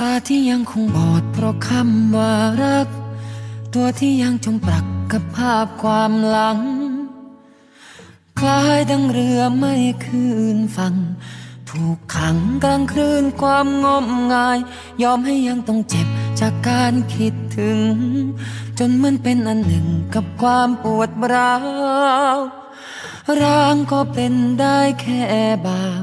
ตาที่ยังคงบอดเพราะคำว่ารัก ตัวที่ยังจมปลักกับภาพความหลัง คล้ายดังเรือไม่คืนฝั่งถูกขังกลางคลื่นความงมงาย ยอมให้ยังต้องเจ็บจากการคิดถึง จนเหมันเป็นอันหนึ่งกับความปวดร้าวร่างก็เป็นได้แค่บ่าว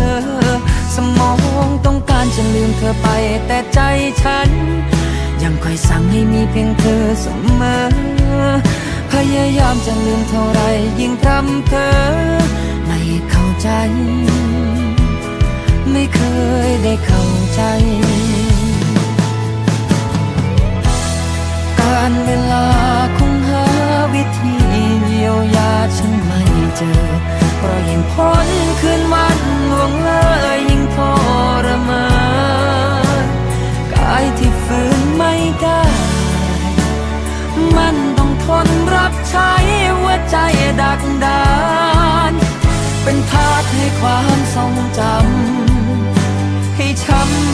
ธอ สมองต้องการจะลืมเธอไป แต่ใจฉัน ยังคอยสั่งให้มีเพียงเธอเสมอ พยายามจะลืมเท่าไรยิ่งทำเธอ ไม่เข้าใจ ไม่เคยได้เข้าใจ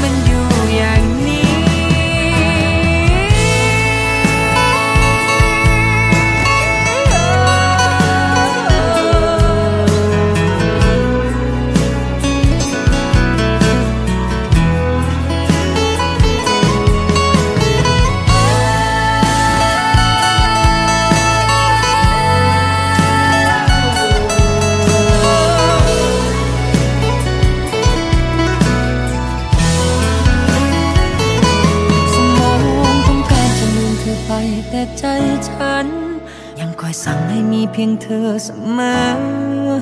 มันอยู่อย่างนี้ อยสั่งให้มีเพียงเธอเสมอ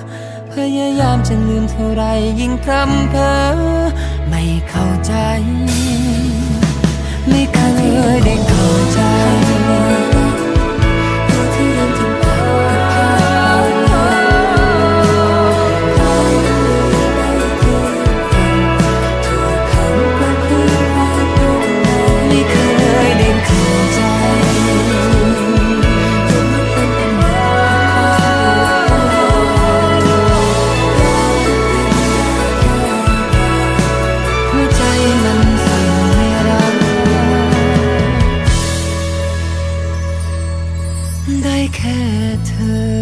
พยายามจะลืมเท่าไรยิ่งพร่ำเพอไม่เข้าใจ ไม่เคยได้เข้าใจไม่เคย her.